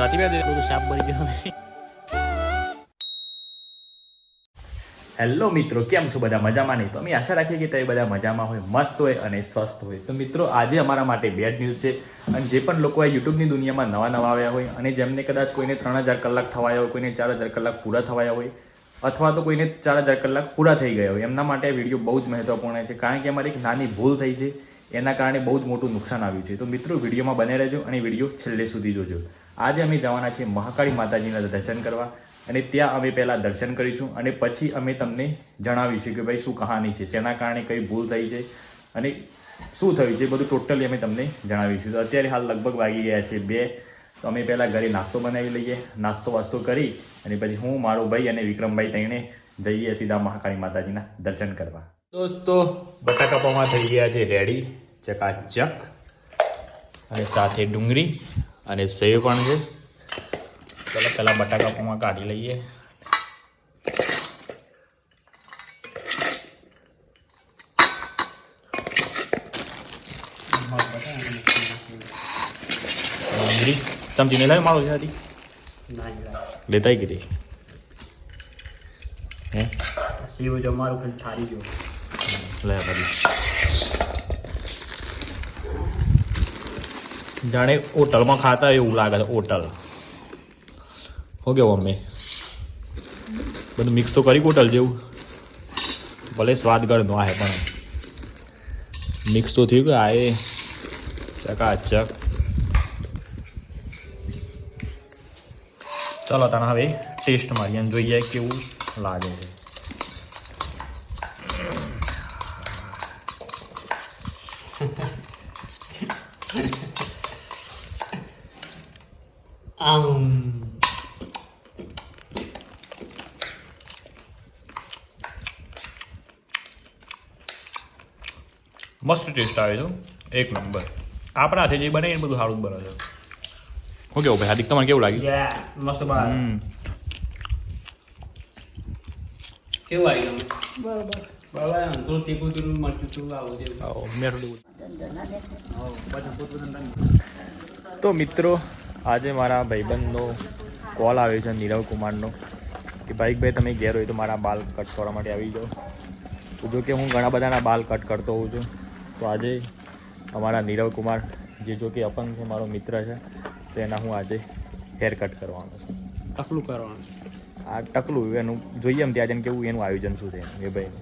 જાતી બે બધું સાપ બની ગયો હેલો મિત્રો, કેમ છો બધા? મજામાં નહીં? તો અમે આશા રાખીએ કે તમે બધા મજામાં હોય, મસ્ત હોય અને સ્વસ્થ હોય. તો મિત્રો, આજે અમારા માટે બેડ ન્યૂઝ છે. અને જે પણ લોકો આ યુટ્યુબની દુનિયામાં નવા નવા આવ્યા હોય, અને જેમને કદાચ કોઈને ત્રણ હજાર કલાક થવાયા હોય, કોઈને ચાર હજાર કલાક પૂરા થવાયા હોય, અથવા તો કોઈને ચાર હજાર કલાક પૂરા થઈ ગયા હોય, એમના માટે આ વીડિયો બહુ જ મહત્વપૂર્ણ છે, કારણ કે અમારી એક નાની ભૂલ થઈ છે. એના કારણે બહુ જ મોટું નુકસાન આવ્યું છે. તો મિત્રો વિડીયોમાં બને રહેજો અને વીડિયો છેલ્લે સુધી જોજો. આજે અમે જવાના છીએ મહાકાળી માતાજીના દર્શન કરવા અને ત્યાં અમે પહેલાં દર્શન કરીશું અને પછી અમે તમને જણાવીશું કે ભાઈ શું કહાની છે જેના કારણે કઈ ભૂલ થઈ છે અને શું થયું છે બધું ટોટલી અમે તમને જણાવીશું. તો અત્યારે હાલ લગભગ વાગી ગયા છે બે, તો અમે પહેલાં ઘરે નાસ્તો બનાવી લઈએ, નાસ્તો વાસ્તો કરી અને પછી હું, મારો ભાઈ અને વિક્રમભાઈ તઈને જઈએ સીધા મહાકાળી માતાજીના દર્શન કરવા. દોસ્તો, બટાકા પૌવા થઈ ગયા છે રેડી ચકાચક અને સાથે ડુંગળી અને સેવ પણ છે. ચાલો પહેલાં બટાકા પૌવા કાઢી લઈએ. ડુંગળી ચમચીને લાવી મારો છે હતી લેતાઈ કીધી હે? સેવ જમારું ખાલી થારી જો લે પછી જાણે હોટલમાં ખાતા એવું લાગે છે, હોટલ. હો કેવું મમ્મી. બધું મિક્સ તો કરી હોટલ જેવું. ભલે સ્વાદ ગળનો આ પણ મિક્સ તો થયું કે આ એ ચકાચક. ચલો તને હવે ટેસ્ટ મારીએ અને જોઈએ કેવું લાગે છે આમ મસ્ત ટેસ્ટ આવે છે? એક નંબર આપણા હાથે જે બને એ બધું સારું જ બને છે. શું કેવું ભાઈ? હાર્દિક તમારે કેવું લાગ્યું? યા મસ્ત બાર કેવું બરોબર. લેવું. તો મિત્રો આજે મારા ભાઈબંધનો કોલ આવ્યો છે નીરવ કુમારનો કે ભાઈ ભાઈ તમે ઘેર હોય તો મારા બાલ કટ કરવા માટે આવી જાઓ. તો જો કે હું ઘણા બધાના બાલ કટ કરતો હોઉં છું. તો આજે અમારા નીરવ કુમાર જે જો કે અપંગ છે મારો મિત્ર છે તો એના હું આજે હેર કટ કરવાનો છું. ટકલું કરવાનું. આ ટકલું એનું જોઈએ એમ ત્યાં જઈને કેવું એનું આયોજન શું છે એ ભાઈ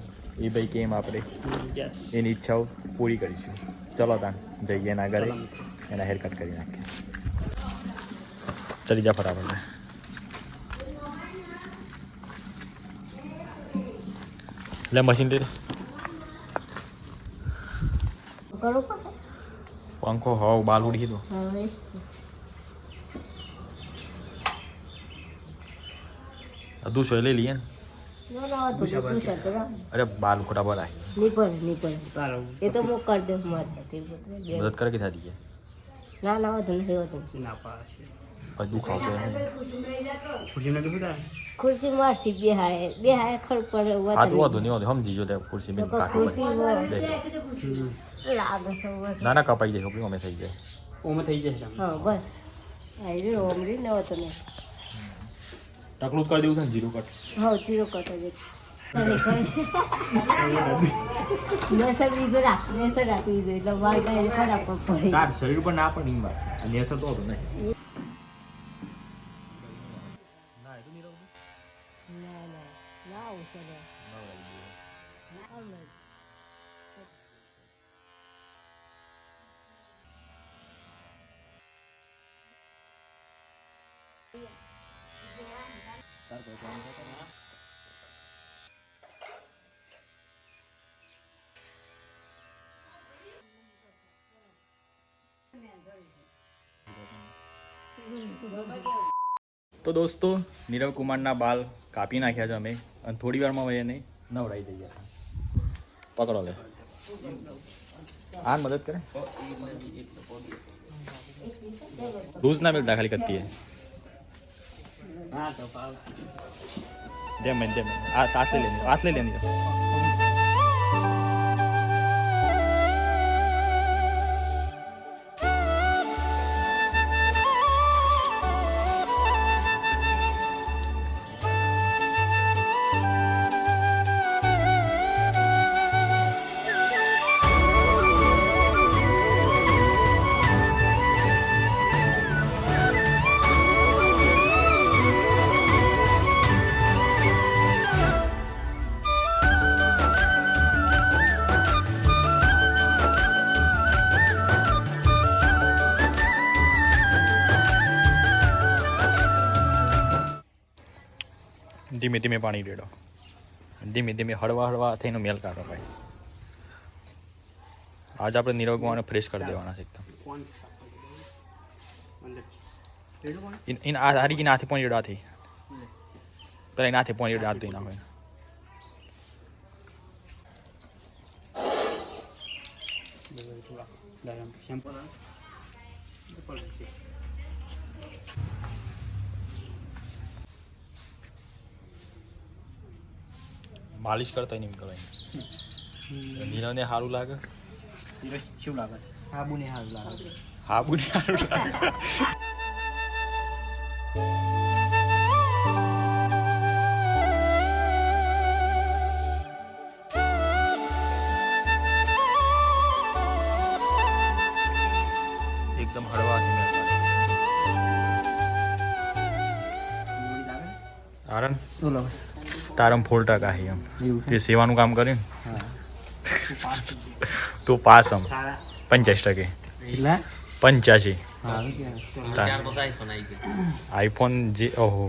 એ ભાઈ કેમ આપણે એની ઈચ્છાઓ પૂરી કરીશું. ચલો તાન જઈએ એના ઘરે એના હેર કટ કરી નાખીએ. ચલી જા ફટાફટ. લે મશીન લઈ કરો પંખો હોવ બાલ ઉડી દો. હવે અધુ સોય લઈ લઈએ અરે બાલ ખોટા બોલાય નહીં નીપર નીપર એ તો હું કર દઉં મારે. મદદ કરે કે થતી ના ના વધુ નહીં હોતું ના પાડશે પછી દુખાવ છે ખુશીને કીધું તા ખુરશી મારથી બે હાય બે હાય ખડ પડે હા તો વાંધો નહીં વાંધો સમજી જો લે ખુરશી મેં કાઢો લાગે છે બસ. ના ના કપાઈ જાય કપડી અમે થઈ જાય. ઓમે થઈ જશે આમ. હા બસ. આવી ઓમરી ને હોતો નહીં ટકલું કરી દેવું છે ને જીરો કટ. હા જીરો કટ જ નસર બીજો રાખ નસર રાખી દીધો એટલે વાળ ખરાબ પડે. તાર શરીર પર ના પણ નહીં વાત અને અસર તો નહીં ના ના ના આવું છે ને. આમ નહીં. તો દોસ્તો, નીરવ કુમારના બાલ કાપી નાખ્યા છે અમે અને થોડી વારમાં હવે એને નવડાવી દઈએ પકડો લે. આ મદદ કરે. લૂઝ ના મિલતા ખાલી કરતી હા. તો પાવ જેમ એમ જેમ એમ. આ હાથ લઈ ધીમે ધીમે પાણી રેડો. ધીમે ધીમે હળવા હળવા થઈને મેલ કાઢો ભાઈ. આજ આપણે નીરવ ગોવાને ફ્રેશ કરી દેવાના છે એકદમ. ઇન આ હારી ગઈ નાથી પોણી રેડો હાથી. પેલા એના હાથે પોણી રેડો, હાથ ના હોય. થોડા માલિશ કરતા નહીં કરવાની નીરવને સારું લાગે? નીરજ શું લાગે? હાબુને સારું લાગે. હાબુને સારું લાગે. તારમ ફૂલ ટકા છે એમ. તે સેવાનું કામ કર્યું તો પાસ આમ. સારા પંચ્યાસી ટકે. પંચ્યાસી. આઈફોન જે ઓહો.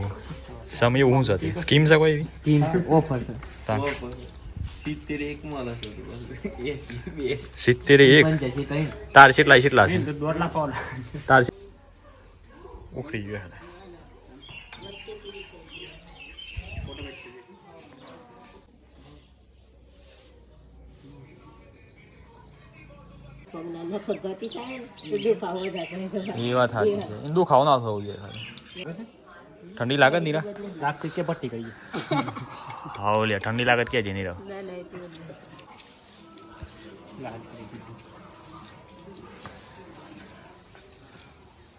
સમય હું છે સ્કીમ છે કોઈ સ્કીમ ઓફર છે. સિત્તેર એક. હતો તાર કેટલા કેટલા તાર ઉખડી ગયો પગના નખો થાય ને દુખાવો એ વાત સાચી છે. દુખાવો ના થવો જોઈએ ઠંડી લાગત નીરા? લાખ કે પટ્ટી ગઈ હાવ લે ઠંડી લાગત કે જે નીરા. ના ના એટલું જ નહીં.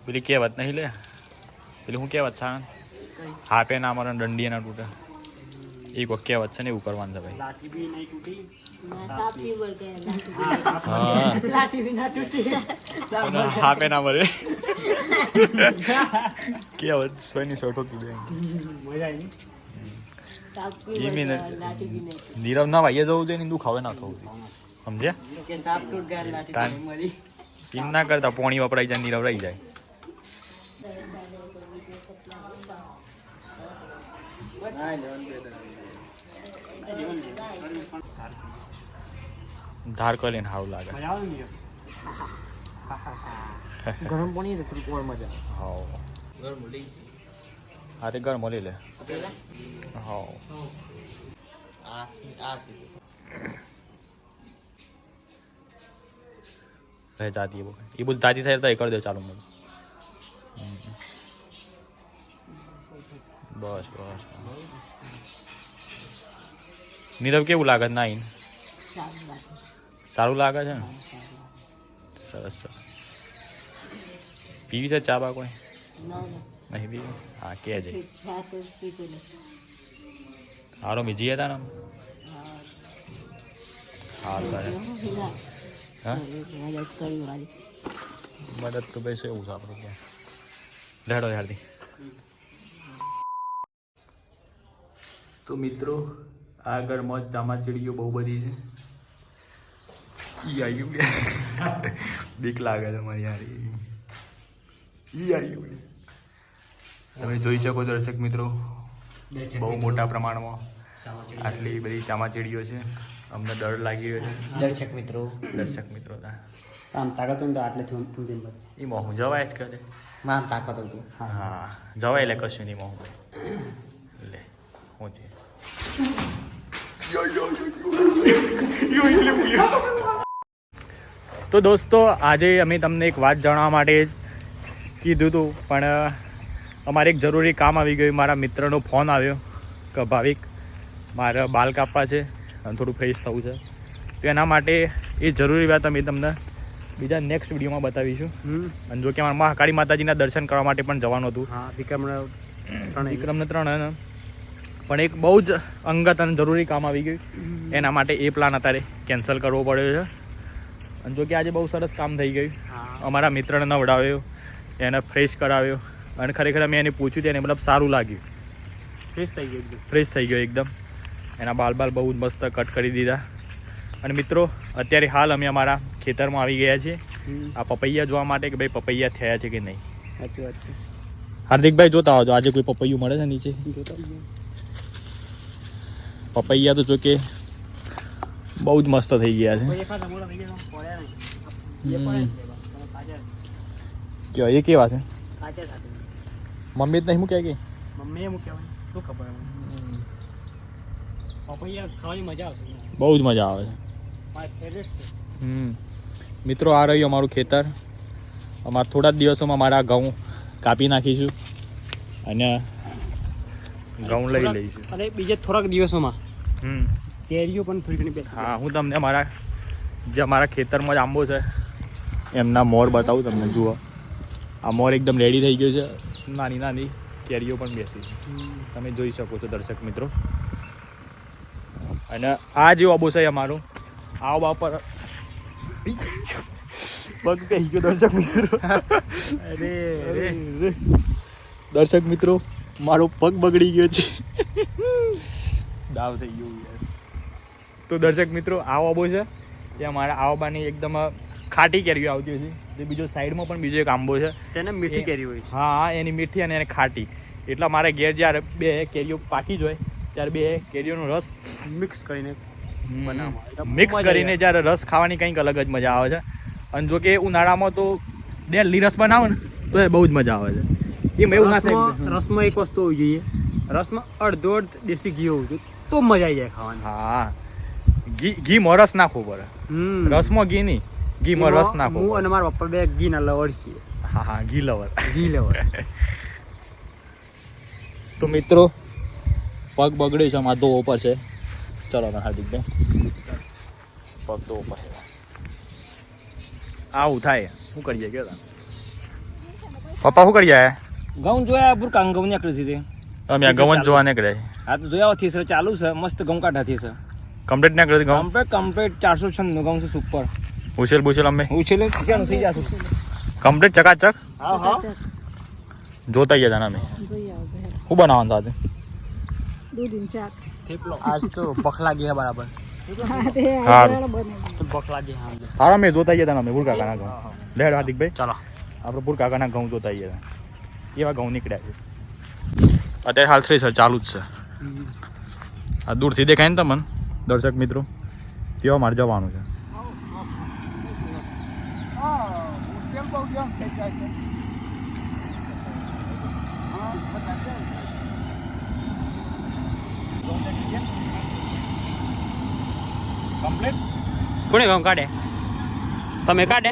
પેલી કહેવત નહીં લે? પેલી હું કહેવત છે હાપે ના મારા દંડી ના તૂટે. એક વખત વાત છે ને એવું કરવાનું છે ભાઈ. લાઠી બી નહીં તૂટી. ના ના- ના ના મજા આવી સાપ બી ઈ બી વળગે, નથી. લાઠી બી નહીં. નીરવ ના વાઈએ જવું જોઈએ ને દુખાવે ના થવું જોઈએ. સમજ્યા? કે સાપ તૂટ ગયા લાઠી તાન. પાણી એમ ના કરતા પોણી વપરાઈ જાય નીરવ રહી જાય. ધાર કરી લઈને સારું લાગે. ગરમ પાણી મજા. હા તે ગરમ મળી લે. હાવ. આ આ બધું એ બધું જાતી થાય તો એ કરી દે ચાલુ મને બસ બસ. નીરવ કેવું લાગે છે નાઈન સારું લાગે છે ને? સરસ સરસ. પીવી છે ચા બા કોઈ? નહીં પીવી? હા, કે છે. હારો બીજી હતા ને હાલ કરે. હા? મદદ તો ભાઈ એવું છે આપણું ત્યાં રેડો યારથી તો મિત્રો આ ઘરમાં ચામાચીડીઓ બહુ બધી છે. ઈ આવ્યું બીક લાગે છે મારી યાર. ઈ આવ્યું તમે જોઈ શકો દર્શક મિત્રો. બહુ મોટા પ્રમાણમાં આટલી બધી ચામાચીડીઓ છે. અમને ડર લાગી રહ્યો છે. દર્શક મિત્રો. દર્શક મિત્રો આમ તાકાત હોય તો આટલે થયું બસ એ મોહું જવાય જ કરે. આમ તાકાત હતું હા. જવાય લે કશું નહીં મોહું લે હું છે. તો દોસ્તો આજે અમે તમને એક વાત જાણવા માટે કીધું હતું પણ અમારે એક જરૂરી કામ આવી ગયું. મારા મિત્રનો ફોન આવ્યો કે ભાવિક મારે બાલ કાપવા છે અને થોડું ફ્રેશ થવું છે. તો એના માટે એ જરૂરી વાત અમે તમને બીજા નેક્સ્ટ વિડીયોમાં બતાવીશું. અને જો કે મારા મહાકાળી માતાજીના દર્શન કરવા માટે પણ જવાનું હતું. હા વિક્રમ ત્રણ વિક્રમને ત્રણ પણ એક બહુ જ અંગત અને જરૂરી કામ આવી ગયું. એના માટે એ પ્લાન અત્યારે કેન્સલ કરવો પડ્યો છે. અને જો કે આજે બહુ સરસ કામ થઈ ગયું. અમારા મિત્રને નવડાવ્યો એને ફ્રેશ કરાવ્યો. અને ખરેખર મેં એને પૂછ્યું તેને મતલબ સારું લાગ્યું. ફ્રેશ થઈ ગયું ફ્રેશ થઈ ગયો એકદમ. એના બાલ બાલ બહુ જ મસ્ત કટ કરી દીધા. અને મિત્રો અત્યારે હાલ અમે અમારા ખેતરમાં આવી ગયા છીએ. આ પપૈયા જોવા માટે કે ભાઈ પપૈયા થયા છે કે નહીં? સાચી વાત છે. હાર્દિકભાઈ જોતા આવજો. આજે કોઈ પપૈયું મળે છે નીચે? જોતા. પપૈયા તો જોકે બહુ જ મસ્ત થઈ ગયા છે. નહીં. એ કેવા છે? મમ્મી જ નહીં મૂક્યા કે? મમ્મી મૂક્યા શું ખબર પપૈયા ખાવાની મજા આવશે. બહુ જ મજા આવે છે. છે. હમ. મિત્રો આ રહ્યું અમારું ખેતર. અમારા થોડા જ દિવસોમાં મારા ઘઉં કાપી નાખીશું. અને ઘઉં લઈ લઈશું. અને બીજા થોડાક દિવસોમાં. હમ. કેરીઓ પણ થોડી ઘણી હા હું તમને મારા જે અમારા ખેતરમાં જ આંબો છે એમના મોર બતાવું તમને જુઓ. આ મોર એકદમ રેડી થઈ ગયો છે. નાની નાની કેરીઓ પણ બેસી તમે જોઈ શકો છો દર્શક મિત્રો. અને આ જે આંબો છે અમારું. આ આંબા પર પગ કહી ગયો દર્શક મિત્રો. અરે અરે. દર્શક મિત્રો મારો પગ બગડી ગયો છે. દાવ થઈ ગયો યાર. તો દર્શક મિત્રો આ આંબો છે. ત્યાં મારા આવાબાની એકદમ ખાટી કેરીઓ આવતી હોય છે. જે બીજો સાઈડમાં પણ બીજો એક આંબો છે. તેને મીઠી કેરી હોય છે. હા એની મીઠી અને એની ખાટી. એટલા મારે ઘેર જ્યારે બે કેરીઓ પાકી જ હોય ત્યારે બે કેરીઓનો રસ મિક્સ કરીને મિક્સ કરીને જ્યારે રસ ખાવાની કંઈક અલગ જ મજા આવે છે. અને જો કે ઉનાળામાં તો ડેલી રસ બનાવો ને તો એ બહુ જ મજા આવે છે. એમ એવું ના થાય. રસમાં એક વસ્તુ હોવી જોઈએ. રસમાં અડધો અડધ દેશી ઘી હોવું જોઈએ તો મજા આવી જાય ખાવાની. હા. ઘી માં રસ નાખવો પડે. રસમાં ઘી નહીં ઘીમાં રસ નાખવું હું અને મારા પપ્પા બે ઘીના લવર છીએ. હા હા ઘી લવર. ઘી લવર. તો મિત્રો પગ બગડ્યો છે માધો ઉપર છે ચલો ને હાર્દિકભાઈ પગ તો ઉપર છે આવું થાય. શું કરીએ કે પપ્પા શું કરીએ ઘઉં જોયા ભૂરકા ઘઉં નીકળે છે તે. અમે આ ગવન જોવા નીકળે આ તો જોયા થી સર ચાલુ છે. મસ્ત ઘઉં કાઢાથી છે કમ્પ્લીટ નીકળે ઘઉં કમ્પ્લીટ કમ્પ્લીટ ચારસો છન્નું ઘઉં છે સુપર. ઉછેલ બુછેલ અમે? ઉછેલ ક્યાં થઈ જશે કમ્પ્લીટ ચકાચક? હા હા. જોતા ગયા હતા ને અમે. શું બનાવવાનું સાથે દૂધીનું શાક. આજ તો બખલા ગયા બરાબર. હા હારું. હા અમે જોતા ગયા હતા ને અમે કાકાના ઘઉં લેડ ચાલો. આપણે કાકાના ઘઉં જોતા ગયા હતા એવા ઘઉં નીકળ્યા છે. અત્યારે હાલ થ્રેસર ચાલુ જ છે. આ દૂરથી દેખાય ને તમને દર્શક મિત્રો? ત્યાં મારે જવાનું છે. કોને કામ કાઢે? તમે કાઢે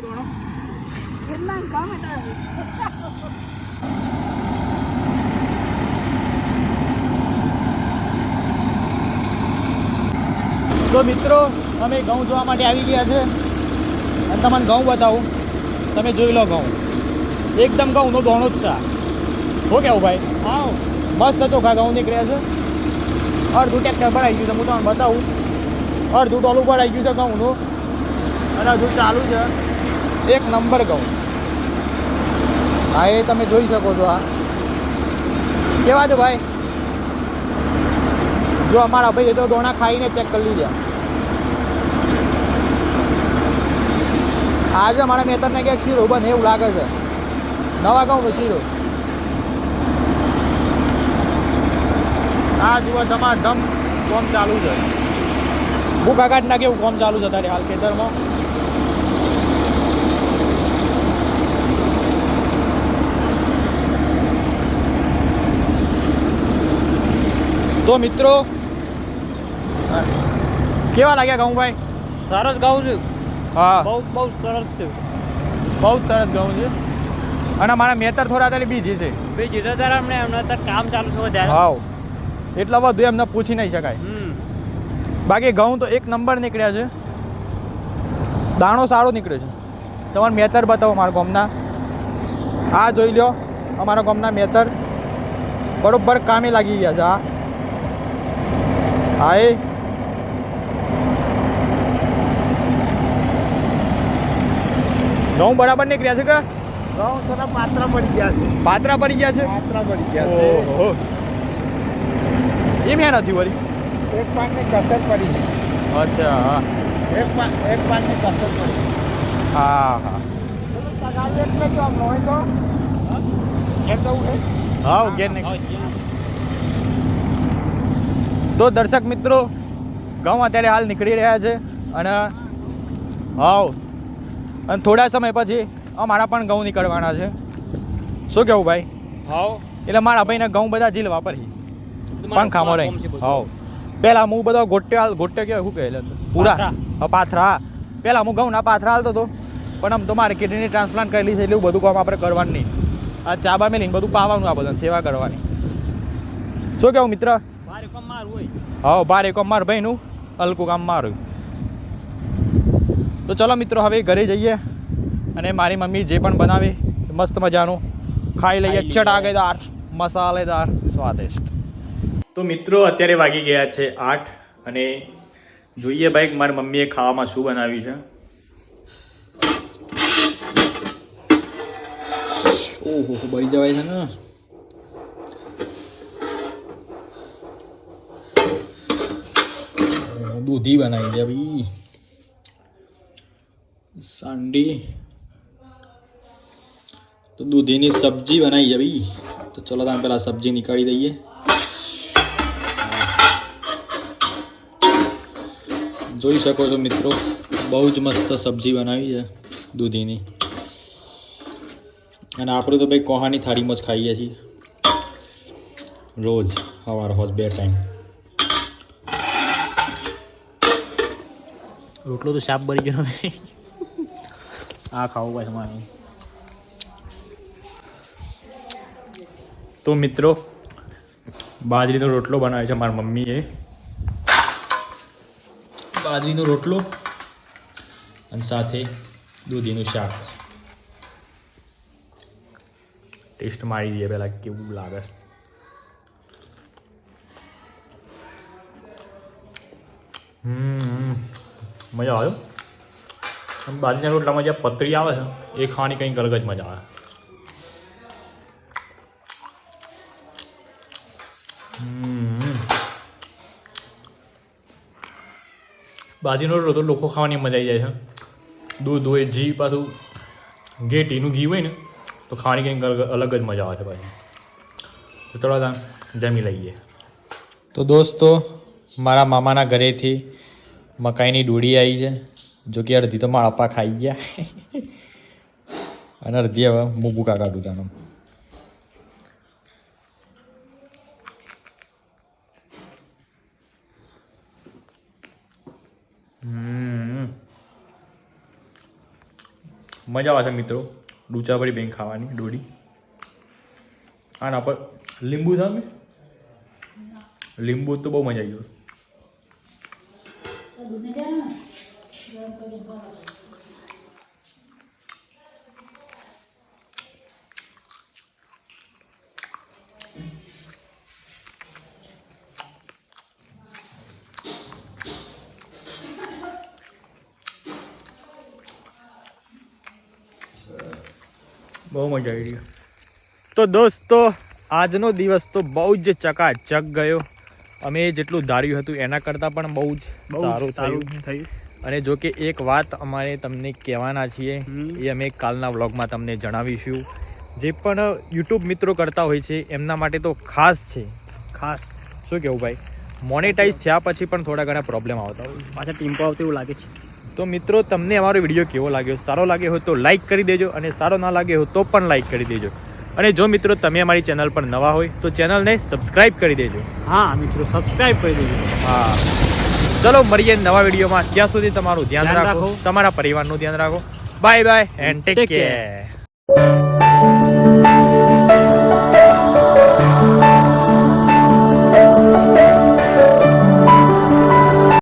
કેટલા કામ હતા તો મિત્રો અમે ઘઉં જોવા માટે આવી ગયા છે. અને તમને ઘઉં બતાવું. તમે જોઈ લો ઘઉં. એકદમ ઘઉંનો દોણો જ છે હો કેવું ભાઈ? હા મસ્ત ચોખા ઘઉં નીકળ્યા છે. અડધું ટ્રેક્ટર ભરાઈ ગયું છે. હું તમને બતાવું. અડધું ટોલું ભરાઈ ગયું છે ઘઉંનું. અને હજુ ચાલુ છે. એક નંબર ઘઉં. હા એ તમે જોઈ શકો છો આ. કેવા છે ભાઈ? જો અમારા ભાઈ તો દોણા ખાઈને ચેક કરી લીધા. આજે અમારા મેતરને ક્યાંક શીરો બને એવું લાગે છે. નવા ઘઉંનો શીરો. આ જુઓ ધમાધમ કોમ ચાલુ છે. ભૂખાઘાટ ના કેવું કોમ ચાલુ છે તારે હાલ ખેતરમાં. તો મિત્રો કેવા લાગ્યા ઘઉં ભાઈ સરસ ગાઉં છું. હા. બહુ બહુ સરસ છે. બહુ સરસ ઘઉં છે. અને મારા મેતર થોડા તારી બીજી છે. બીજી તો તારા અમને એમને અત્યારે કામ ચાલુ છે વધારે. હાવ એટલા બધું એમને પૂછી નહીં શકાય. હમ. બાકી ઘઉં તો એક નંબર નીકળ્યા છે. દાણો સારો નીકળ્યો છે. તમારે મેતર બતાવો મારા ગામના. આ જોઈ લો અમારા ગામના મેતર. બરોબર કામે લાગી ગયા છે આ. હા એ ઘઉં બરાબર નીકળ્યા છે કે? ઘઉં થોડા પાત્રા પડી ગયા છે. પાત્રા પડી ગયા છે? પાત્રા પડી ગયા છે. ઓહો. એમ યા નથી વળી? એક પાનની કસર પડી અચ્છા હા. એક પાન એક પાનની કસર પડી હા હા. એટલે જો આમ હોય તો? હા? ઘેર તો દર્શક મિત્રો ઘઉં અત્યારે હાલ નીકળી રહ્યા છે અને હાવ. અને થોડા સમય પછી અમારા પણ ઘઉં નીકળવાના છે. શું કેવું ભાઈ? હાવ એટલે મારા ભાઈને ઘઉં બધા જીલ વાપરી. પંખામાં રહી હાવ પેલા હું બધો ગોટ્યો ગોટ્યો કે શું કહે પૂરા. પાથરા. પેલા હું ઘઉં ના પાથરા હાલતો હતો પણ આમ તો મારે કિડની ટ્રાન્સપ્લાન્ટ કરેલી છે એટલે બધું કામ આપણે કરવાનું નહીં. આ ચાબા મેલીને બધું પાવાનું આ બધા સેવા કરવાની. શું કેવું મિત્ર? હા ભારે એક મારું. ભાઈનું હલકું કામ મારું. તો ચલો મિત્રો હવે ઘરે જઈએ અને મારી મમ્મી જે પણ બનાવે મસ્ત મજાનું. ખાઈ લઈએ ચટાકેદાર મસાલેદાર સ્વાદિષ્ટ. તો મિત્રો અત્યારે વાગી ગયા છે આઠ અને જોઈએ ભાઈ મારી મમ્મીએ ખાવામાં શું બનાવ્યું છે. ઓહો બળી જવાય છે ને. દૂધી બનાવી દે ભાઈ. સાંડી. તો દૂધીની સબ્જી બનાવી ભાઈ તો ચલો તમે પેલા સબ્જી નીકાળી દઈએ. જોઈ શકો છો મિત્રો, બહુ જ મસ્ત સબ્જી બનાવી છે દૂધીની. અને આપણે તો ભાઈ કોહાની થાળીમાં જ ખાઈએ છીએ. રોજ, સવાર, હોજ, બે ટાઈમ રોટલો તો શાપ બની ગયો આ ખાવું ભાઈ તમારે. તો મિત્રો, બાજરીનો રોટલો બનાવે છે મારી મમ્મીએ. બાજરીનો રોટલો અને સાથે દૂધીનું શાક. ટેસ્ટ મારી દઈએ પહેલાં કેવું લાગે. છે હમ. મજા આવ્યો? બાજરીના રોટલામાં જે પતરી આવે છે, એ ખાવાની કંઈક અલગ જ મજા આવે. બાજરીનો રોટલો તો લોકો ખાવાની મજા આવી જાય છે. દૂધ હોય, ઘી, પાછું ઘેટીનું ઘી હોય ને, તો ખાવાની કંઈક અલગ જ મજા આવે છે ભાઈ થોડા જમી લઈએ. તો દોસ્તો, મારા મામાના ઘરેથી મકાઈની ડોડી આવી છે. જો કે અડધી તો માળપા ખાઈ ગયા. અને અડધી હવે હું કાકા કાઢું હમ. મજા આવે છે મિત્રો. ડૂચાભરી બેંક ખાવાની ડોડી. આના પર લીંબુ સામે લીંબુ તો બહુ મજા આવી ગયો બહુ મજા આવી ગઈ. તો દોસ્તો આજનો દિવસ તો બહુ જ ચકાચક ગયો. અમે જેટલું ધાર્યું હતું એના કરતાં પણ બહુ જ સારું થયું. થયું. અને જો કે એક વાત અમારે તમને કહેવાના છીએ એ અમે કાલના વ્લોગમાં તમને જણાવીશું. જે પણ યુટ્યુબ મિત્રો કરતા હોય છે એમના માટે તો ખાસ છે. ખાસ. શું કેવું ભાઈ? મોનેટાઈઝ થયા પછી પણ થોડા ઘણા પ્રોબ્લેમ આવતા હોય. પાછા ટીમ્પો આવતું એવું લાગે છે. તો મિત્રો તમને અમારો વીડિયો કેવો લાગ્યો? સારો લાગ્યો હોય તો લાઇક કરી દેજો અને સારો ના લાગ્યો હોય તો પણ લાઇક કરી દેજો. અને જો મિત્રો તમે અમારી ચેનલ પર નવા હોય તો ચેનલને સબસ્ક્રાઇબ કરી દેજો. હા મિત્રો સબસ્ક્રાઇબ કરી દેજો. હા. ચલો મળીએ નવા વિડીયોમાં. ત્યાં સુધી તમારું ધ્યાન રાખો. તમારા પરિવારનું ધ્યાન રાખો. Bye bye and take care